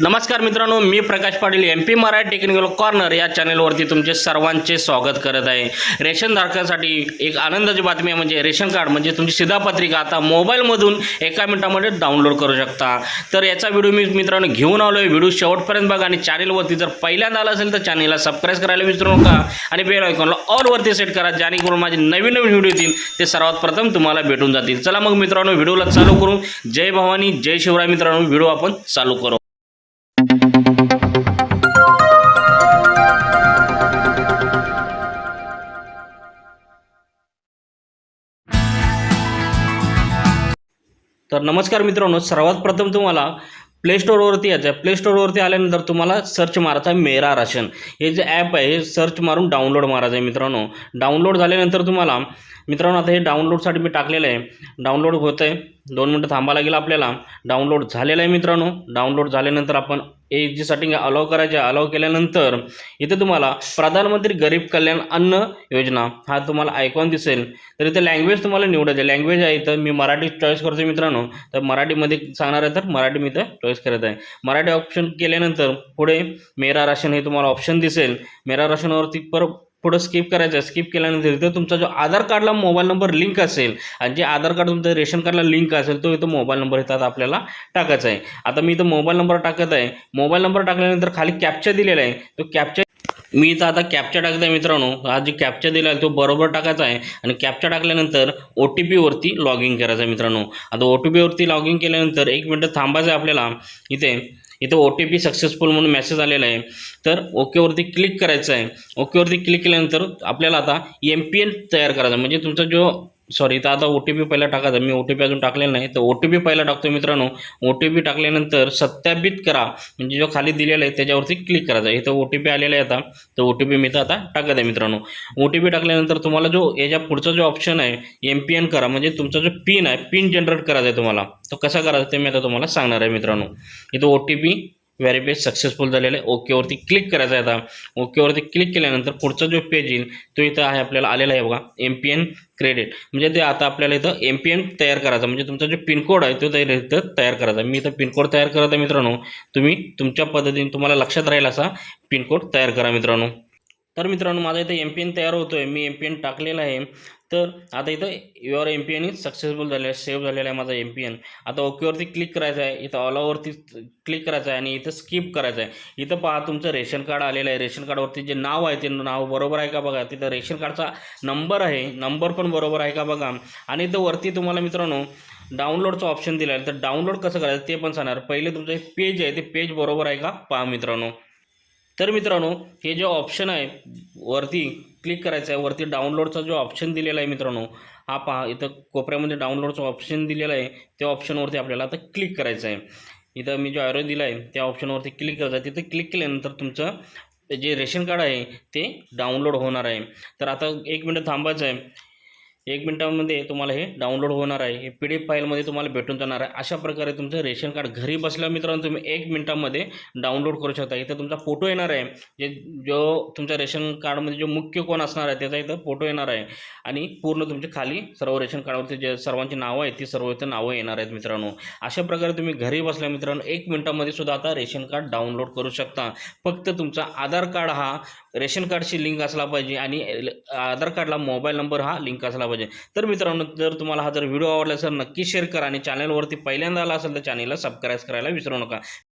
नमस्कार मित्रांनो मी Prakash Patil M P Marathi technical corner या चॅनलवरती तुमचे सर्वांचे स्वागत करत आहे. रेशनधारकांसाठी एक आनंदाची बातमी म्हणजे रेशन कार्ड म्हणजे तुमची शिधापत्रिका आता मोबाईलमधून एका मिनिटामध्ये डाउनलोड करू शकता. तर याचा व्हिडिओ मी मित्रांनो घेऊन आलो आहे. व्हिडिओ शेवटपर्यंत बघा आणि चॅनेलवरती जर पहिल्यांदा आला असेल तर चॅनेलला सबस्क्राईब करायला विसरू नका आणि बेल आयकॉनला ऑलवरती सेट करा जेणेकरून माझे नवीन नवीन व्हिडिओ येतील. ते सर्वात प्रथम तुम्हाला भेटून जातील. चला मग मित्रांनो व्हिडिओला चालू करू. जय भवानी जय शिवराय मित्रांनो व्हिडिओ आपण चालू करू. तर नमस्कार मित्रांनो सर्वात प्रथम तुम्हाला प्ले स्टोअरवरती यायचं आहे. प्ले स्टोअरवरती आल्यानंतर तुम्हाला सर्च मारायचा आहे मेरा राशन. हे जे ॲप आहे हे सर्च मारून डाउनलोड मारायचं आहे मित्रांनो. डाउनलोड झाल्यानंतर तुम्हाला मित्रांनो आता हे डाउनलोडसाठी मी टाकलेलं आहे. डाउनलोड होतं आहे दोन मिनटं थांबा लागेल आपल्याला. डाउनलोड झालेलं आहे मित्रांनो. डाउनलोड झाल्यानंतर आपण हे जी सेटिंग अलाव करायचे आहे अलाव केल्यानंतर इथे तुम्हाला प्रधानमंत्री गरीब कल्याण अन्न योजना हा तुम्हाला आयकॉन दिसेल. तर इथे लँग्वेज तुम्हाला निवडायचे लँग्वेज आहे तर मी मराठी चॉईस करतो मित्रांनो. तर मराठीमध्ये सांगणार आहे तर मराठी मी इथं चॉईस करत आहे. मराठी ऑप्शन केल्यानंतर पुढे मेरा राशन हे तुम्हाला ऑप्शन दिसेल. मेरा राशनवरती पर पुढं स्किप करायचं. आहे स्किप केल्यानंतर इथं तुमचा जो आधार कार्डला मोबाईल नंबर लिंक असेल आणि जे आधार कार्ड तुमचं रेशन कार्डला लिंक असेल तो इथं मोबाईल नंबर इथं आपल्याला टाकायचा आहे. आता मी इथं मोबाईल नंबर टाकत आहे. मोबाईल नंबर टाकल्यानंतर खाली कॅप्चा दिलेला आहे. तो कॅप्चा मी इथं आता कॅप्चा टाकत आहे मित्रांनो. हा जो कॅप्चा दिला आहे तो बरोबर टाकायचा आहे. आणि कॅप्चा टाकल्यानंतर ओ टी पीवरती लॉग इन करायचं आहे मित्रांनो. आता ओ टी पीवरती लॉग इन केल्यानंतर एक मिनटं थांबायचं आहे आपल्याला. इथे इथं ओ टी पी सक्सेसफुल म्हणून मेसेज आलेला आहे. तर ओकेवरती क्लिक करायचं आहे. ओकेवरती क्लिक केल्यानंतर आपल्याला आता एम पी एन तयार करायचा म्हणजे तुमचा जो सॉरी इथं आता ओ टी पी पहिला टाकायचा मी ओ टी पी अजून टाकलेला नाही तर ओ टी पी पहिला टाकतो मित्रांनो. ओ टी पी टाकल्यानंतर सत्यापित करा. म्हणजे जो खाली दिलेला आहे त्याच्यावरती क्लिक करायचा आहे इथं ओ टी पी आलेला आहे आता. तर ओ टी पी मी इथं आता टाकत आहे मित्रांनो. ओ टी पी टाकल्यानंतर तुम्हाला जो याच्या पुढचा जो ऑप्शन आहे एम पी एन करा. म्हणजे तुमचा जो पिन आहे पिन जनरेट करायचा आहे तुम्हाला. तो कसा करायचा ते मी आता तुम्हाला सांगणार आहे मित्रांनो. इथं O T P verify successful झालेलं आहे. ओकेवरती क्लिक करायचं आहे आता. ओकेवरती क्लिक केल्यानंतर पुढचा जो पेज येईल तो इथं आहे आपल्याला आलेला आहे बघा. एम पी एन क्रेडिट म्हणजे ते आता आपल्याला इथं एम पी एन तयार करायचा. म्हणजे तुमचा जो पिनकोड आहे तो इथं तयार करायचा मी इथं पिनकोड तयार करत आहे मित्रांनो. तुम्ही तुमच्या पद्धतीने तुम्हाला लक्षात राहील असा पिनकोड तयार करा मित्रांनो. तर मित्रांनो माझा इथं एम पी एन तयार होतो आहे मी एम पी एन टाकलेला आहे. तर आता इथं your M P N is successful झालेलं आहे सेव्ह झालेला आहे माझा एम पी एन आता ओकेवरती क्लिक करायचं आहे इथं ऑलावरती क्लिक करायचं आहे आणि इथं स्किप करायचं आहे. इथं पहा तुमचं रेशन कार्ड आलेलं आहे. रेशन कार्डवरती जे नाव आहे ते नाव बरोबर आहे का बघा? तिथं रेशन कार्डचा नंबर आहे. नंबर पण बरोबर आहे का बघा? आणि इथं वरती तुम्हाला मित्रांनो डाउनलोडचं ऑप्शन दिलं आहे. तर डाउनलोड कसं करायचं ते पण सांगणार. पहिले तुमचं एक पेज आहे ते पेज बरोबर आहे का? पहा मित्रांनो. तर मित्रांनो हे जे ऑप्शन आहे वरती क्लिक करायचं आहे वरती डाउनलोडचा जो ऑप्शन दिलेला आहे मित्रांनो हा पहा इथं कोपऱ्यामध्ये डाउनलोडचं ऑप्शन दिलेलं आहे. त्या ऑप्शनवरती आपल्याला आता क्लिक करायचं आहे इथं मी जो आयरो दिला आहे त्या ऑप्शनवरती क्लिक करायचं आहे तिथं क्लिक केल्यानंतर तुमचं जे रेशन कार्ड आहे ते डाउनलोड होणार आहे. तर आता एक मिनटं थांबायचं आहे एक मिनटामध्ये तुम्हाला हे डाउनलोड होणार आहे. हे पी डी एफ फाईलमध्ये तुम्हाला भेटून जाणार आहे. अशा प्रकारे तुमचं रेशन कार्ड घरी बसल्या मित्रांनो तुम्ही एक मिनटामध्ये डाउनलोड करू शकता. इथं तुमचा फोटो येणार आहे. जे जो तुमच्या रेशन कार्डमध्ये जो मुख्य कोण असणार आहे त्याचा इथं फोटो येणार आहे. आणि पूर्ण तुमचे खाली सर्व रेशन कार्डवरती जे सर्वांची नावं आहेत ती सर्व इथं नावं येणार आहेत मित्रांनो. अशा प्रकारे तुम्ही घरी बसल्या मित्रांनो एक मिनटामध्ये सुद्धा आता रेशन कार्ड डाउनलोड करू शकता. फक्त तुमचा आधार कार्ड हा रेशन कार्डशी लिंक असला पाहिजे आणि आधार कार्डला मोबाईल नंबर हा लिंक असला पाहिजे. तर मित्रांनो जर तुम्हाला हा जर व्हिडिओ आवडला असेल नक्की शेअर करा आणि चॅनलवरती पहिल्यांदा आला असेल तर चॅनलला सबस्क्राईब करायला विसरू नका.